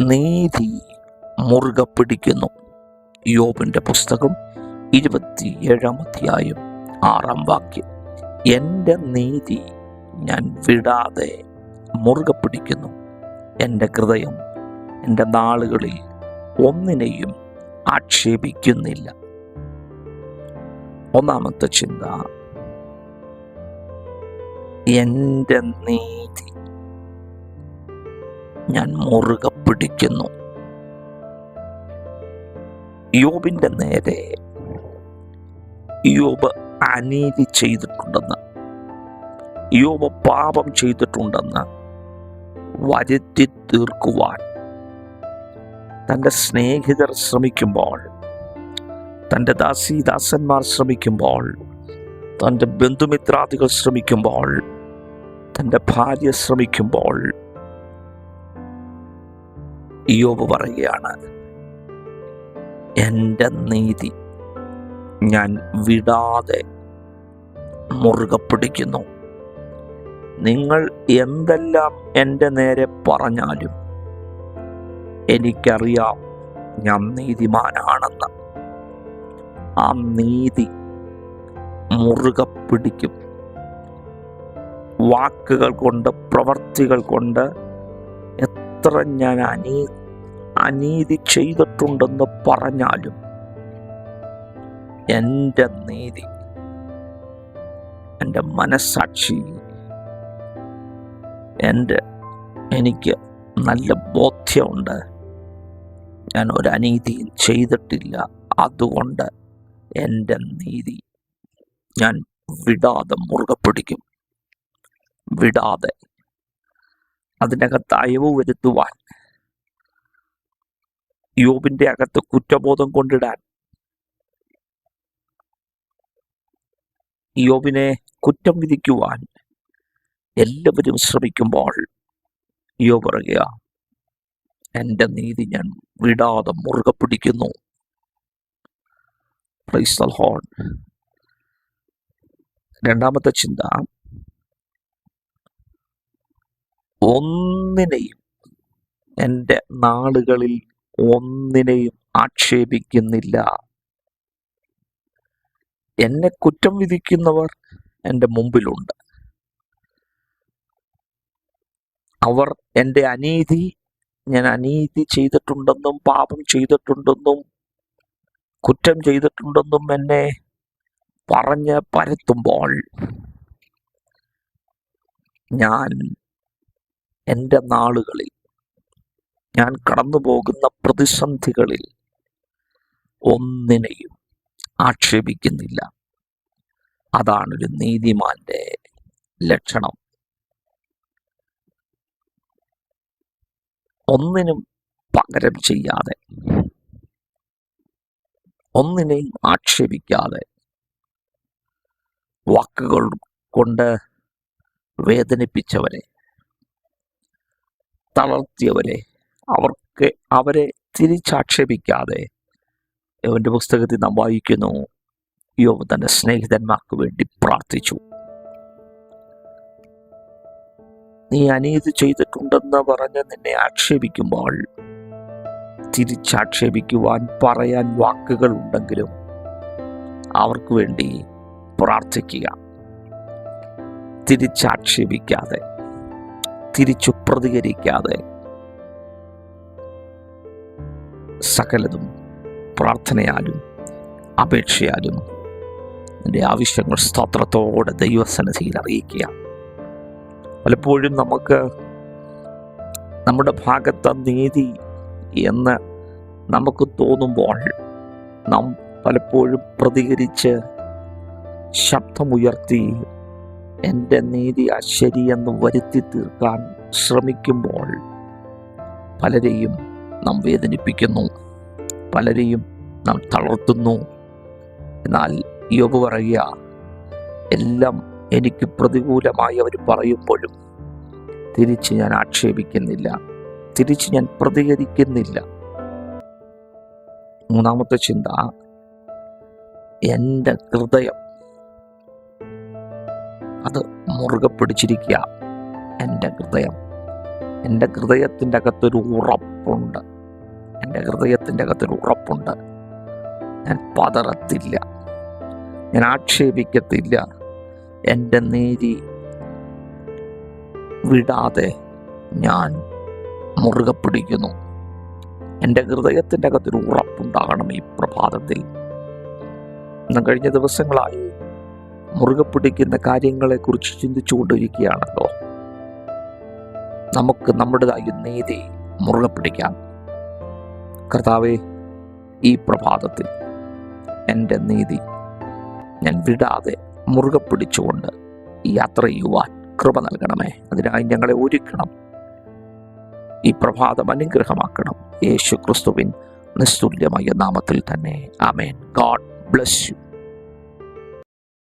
നീതി മുറുകെ പിടിക്കുന്നു. യോബിന്റെ പുസ്തകം ഇരുപത്തിയേഴാം അധ്യായം ആറാം വാക്യം. എന്റെ നീതി ഞാൻ വിടാതെ മുറുകെ പിടിക്കുന്നു. എന്റെ ഹൃദയം എന്റെ നാളുകളിൽ ഒന്നിനെയും ആക്ഷേപിക്കുന്നില്ല. ഒന്നാമത്തെ ചിന്ത എന്റെ നീതി ഞാൻ മുറുകെ പിടിക്കുന്നു. യോബിന്റെ നേരെ യോബ് അനീതി ചെയ്തിട്ടുണ്ടെന്ന് യോബ് പാപം ചെയ്തിട്ടുണ്ടെന്ന് വരുത്തി തീർക്കുവാൻ തന്റെ സ്നേഹിതർ ശ്രമിക്കുമ്പോൾ തന്റെ ദാസീദാസന്മാർ ശ്രമിക്കുമ്പോൾ തന്റെ ബന്ധുമിത്രാദികൾ ശ്രമിക്കുമ്പോൾ തന്റെ ഭാര്യ ശ്രമിക്കുമ്പോൾ യോബ് പറയുകയാണ് എന്റെ നീതി ഞാൻ വിടാതെ മുറുകെ പിടിക്കുന്നു. നിങ്ങൾ എന്തെല്ലാം എന്റെ നേരെ പറഞ്ഞാലും എനിക്കറിയാം ഞാൻ നീതിമാനാണെന്ന്. ആ നീതി മുറുകെ പിടിക്കും. വാക്കുകൾ കൊണ്ട് പ്രവർത്തികൾ കൊണ്ട് എത്ര ഞാൻ അനീ അനീതി ചെയ്തിട്ടുണ്ടെന്ന് പറഞ്ഞാലും എന്റെ നീതി എന്റെ മനസ്സാക്ഷി എന്റെ എനിക്ക് നല്ല ബോധ്യമുണ്ട്. ഞാൻ ഒരു അനീതിയും ചെയ്തിട്ടില്ല. അതുകൊണ്ട് എന്റെ നീതി ഞാൻ വിടാതെ മുറുകെ പിടിക്കും വിടാതെ അതിനകത്ത് അയവ് വരുത്തുവാൻ. യോബിന്റെ അകത്ത് കുറ്റബോധം കൊണ്ടിടാൻ. യോബിനെ കുറ്റം വിധിക്കുവാൻ എല്ലാവരും ശ്രമിക്കുമ്പോൾ യോ പറയുക എന്റെ നീതി ഞാൻ വിടാതെ മുറുകെ പിടിക്കുന്നു. രണ്ടാമത്തെ ചിന്ത ഒന്നിനെയും എന്റെ നാളുകളിൽ ഒന്നിനെയും ആക്ഷേപിക്കുന്നില്ല. എന്നെ കുറ്റം വിധിക്കുന്നവർ എന്റെ മുമ്പിലുണ്ട്. അവർ എന്റെ അനീതി ഞാൻ അനീതി ചെയ്തിട്ടുണ്ടെന്നും പാപം ചെയ്തിട്ടുണ്ടെന്നും കുറ്റം ചെയ്തിട്ടുണ്ടെന്നും എന്നെ പറഞ്ഞ് പരത്തുമ്പോൾ ഞാൻ എന്റെ നാളുകളിൽ ഞാൻ കടന്നു പോകുന്ന പ്രതിസന്ധികളിൽ ഒന്നിനെയും ആക്ഷേപിക്കുന്നില്ല. അതാണൊരു നീതിമാന്റെ ലക്ഷണം. ഒന്നിനും പകരം ചെയ്യാതെ ഒന്നിനെയും ആക്ഷേപിക്കാതെ വാക്കുകൾ കൊണ്ട് വേദനിപ്പിച്ചവരെ തളർത്തിയവരെ അവർക്ക് അവരെ തിരിച്ചാക്ഷേപിക്കാതെ യോവന്റെ പുസ്തകത്തിൽ നാം വായിക്കുന്നു യോവ് തന്റെ സ്നേഹിതന്മാർക്ക് വേണ്ടി പ്രാർത്ഥിച്ചു. നീ അനീതി ചെയ്തിട്ടുണ്ടെന്ന് പറഞ്ഞ് നിന്നെ ആക്ഷേപിക്കുമ്പോൾ തിരിച്ചാക്ഷേപിക്കുവാൻ പറയാൻ വാക്കുകൾ ഉണ്ടെങ്കിലും അവർക്ക് വേണ്ടി പ്രാർത്ഥിക്കുക. തിരിച്ചാക്ഷേപിക്കാതെ. തിരിച്ചു പ്രതികരിക്കാതെ സകലതും പ്രാർത്ഥനയാലും അപേക്ഷയാലും നിന്റെ ആവശ്യങ്ങൾ സ്തോത്രത്തോടെ ദൈവസന്നിധിയിൽ അറിയിക്കുക. പലപ്പോഴും നമുക്ക് നമ്മുടെ ഭാഗത്തെ നീതി എന്ന് നമുക്ക് തോന്നുമ്പോൾ നാം പലപ്പോഴും പ്രതികരിച്ച് ശബ്ദമുയർത്തി എന്റെ നീതി ശരിയെന്ന് വരുത്തി തീർക്കാൻ ശ്രമിക്കുമ്പോൾ പലരെയും നാം വേദനിപ്പിക്കുന്നു. പലരെയും നാം തളർത്തുന്നു. എന്നാൽ യോബ് പറയുക എല്ലാം എനിക്ക് പ്രതികൂലമായി അവർ പറയുമ്പോഴും തിരിച്ച് ഞാൻ ആക്ഷേപിക്കുന്നില്ല. തിരിച്ച് ഞാൻ പ്രതികരിക്കുന്നില്ല. മൂന്നാമത്തെ ചിന്ത എന്റെ ഹൃദയം അത് മുറുകെ പിടിച്ചിരിക്കുക. എന്റെ ഹൃദയം. എന്റെ ഹൃദയത്തിന്റെ അകത്തൊരു ഉറപ്പ് ഉറപ്പുണ്ട്. എന്റെ ഹൃദയത്തിന്റെ അകത്തൊരു ഉറപ്പുണ്ട്. ഞാൻ പതറത്തില്ല. ഞാൻ ആക്ഷേപിക്കത്തില്ല. എന്റെ നീതി വിടാതെ ഞാൻ മുറുകെ പിടിക്കുന്നു. എന്റെ ഹൃദയത്തിന്റെ അകത്തൊരു ഉറപ്പുണ്ടാകണം ഈ പ്രഭാതത്തിൽ. കഴിഞ്ഞ ദിവസങ്ങളായി മുറുകെ പിടിക്കുന്ന കാര്യങ്ങളെക്കുറിച്ച് ചിന്തിച്ചുകൊണ്ടിരിക്കുകയാണല്ലോ. നമുക്ക് നമ്മുടേതായ നീതി മുറുകെ പിടിക്കാം. കർത്താവെ ഈ പ്രഭാതത്തിൽ എന്റെ നീതി ഞാൻ വിടാതെ മുറുകെ പിടിച്ചുകൊണ്ട് യാത്ര ചെയ്യുവാൻ കൃപ നൽകണമേ. അതിനായി ഞങ്ങളെ ഒരുക്കണം. ഈ പ്രഭാതം അനുഗ്രഹമാക്കണം. യേശു ക്രിസ്തുവിൻ നിസ്തുല്യമായ നാമത്തിൽ തന്നെ. ആമേൻ. God bless you.